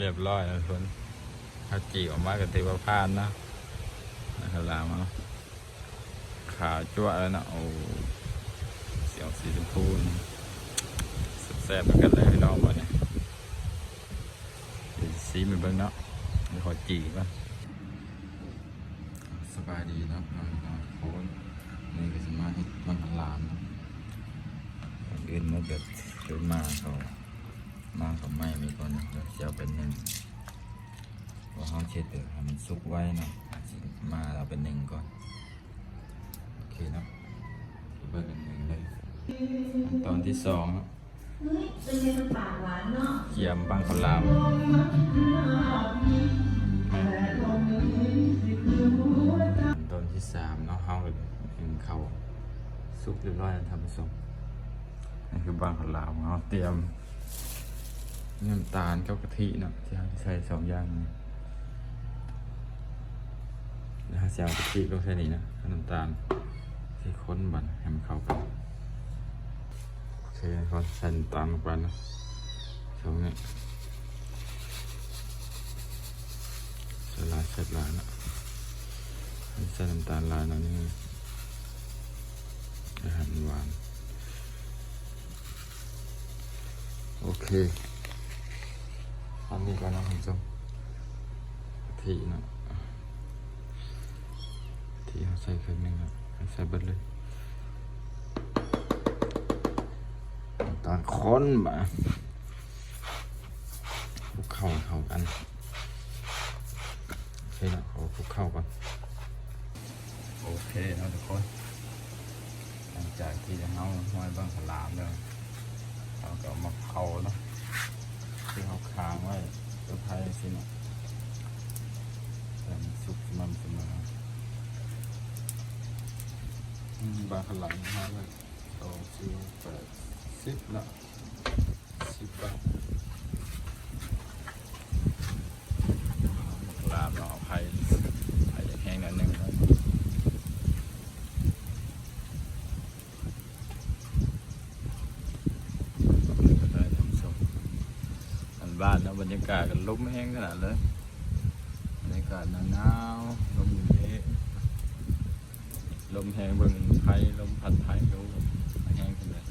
เรียบร้อยแล้วคนถ้าจีออกมาก็ถือว่านนะนะครับลามาขาวจั่วแล้วนะโอ้เสียวสีชมพูนี่แซ่บๆกันเลยพี่น้องวันนี้สีมันเบิ่งเนาะเดี๋ยวขอจีก่อนสบายดีเนาะน้องๆโคนนี่ก็สมาให้มันลามเนาะอนอื่นมาแบบตื่นมาเขามากับไม่มีก่อนนะเดี๋ยวจะเอาเป็นหนึ่ง เพราะห้องเช็ดเดี๋ยวมันซุกไว้นะมาเราเป็นหนึ่งก่อน โอเคนะเบิกเป็นหนึ่งเลยตอนที่สองเนาะเฮ้ยเป็นไงมันปากหวานเนาะเกียมบางขลามตอนที่สามเนาะห้องถึงเขาซุกเรียบร้อยแล้วทำผสมนี่คือบางขลามเราเตรียมน้ำตาลกับกะทิเนาะที่เราใส่สองอย่างนี้ แล้วถ้าจะกะทิลงใส่นี่นะน้ำตาลที่ค้นบันให้มันเข้ากันโอเคก็ใส่น้ำตาลลงไปนะช่วงนี้ใส่ลายใส่ลายนะใส่น้ำตาลลายนะนี่อาหารหวานโอเคอันนี้ก็นะคุณผู้ชมกะทิเนะ ที่เขาใส่ครึ่งหนึงครับใส่เบิดเลย ตอนค้นมาคุกเข้าเข้ากันโอเคนะขอคลุกเข้าก่อนโอเคนะทุกคนหลังจากที่เราห้อยบ้างสลามแล้วเราก็มาเผาเนาะที่เขาค้างไว้เพื่อไทยสินะแต่มันสุกม่ำเสมอ อืม บางขลังมาเลยสองสี่แปดสิบละสิบบาทลามเนาะไผ่ไผ่แห้งหนิดนึงครับก็ได้ท่านผู้ชมอันบ้านนะบรรยากาศกันลมแห้งขนาดเลยบรรยากาศหนาวๆลมเย็น ลมแห้งเบิ่งไผ่ลมพัดไผ่ดูแห้งขึ้นเลย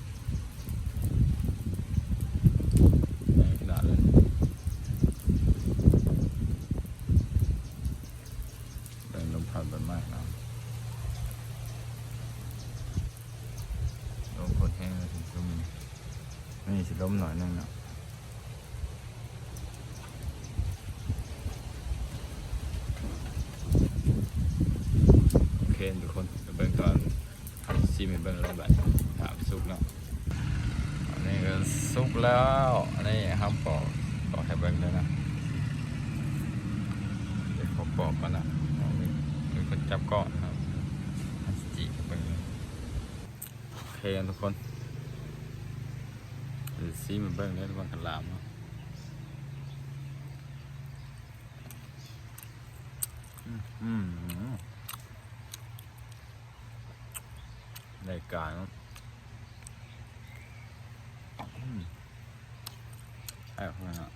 แห้งขนาดเลยเบิ่งลมพัดมันมากนะลมพดแห้งเลยถึงช่วงนี้นี่สิลมหน่อยนึงเนาะโอเคทุกคนไปเบิ่งตอน ทำซีเมนเบิ่งแล้วแบบถามซุกเนาะอันนี้ก็ซุกแล้วอันนี้ครับปอกปอกให้เบิ่งเลยนะเดี๋ยวผมปอกก่อนนะเอามีมีคนจับก่อนครับจิให้เบิ่งเลโอเคทุกคนซีเมนเบิ่งเลยบางขลามเนาะอืมอืม ราย การเนอะอืมแอบเลยฮะ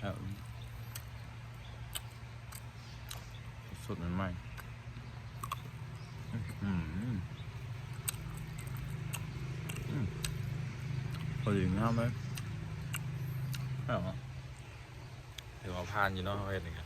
แอบสุดมันไหมอืมอืมอืมพอดีงามเลยแอบถือว่าพานอยู่เนาะเขาเห็นอย่างเงี้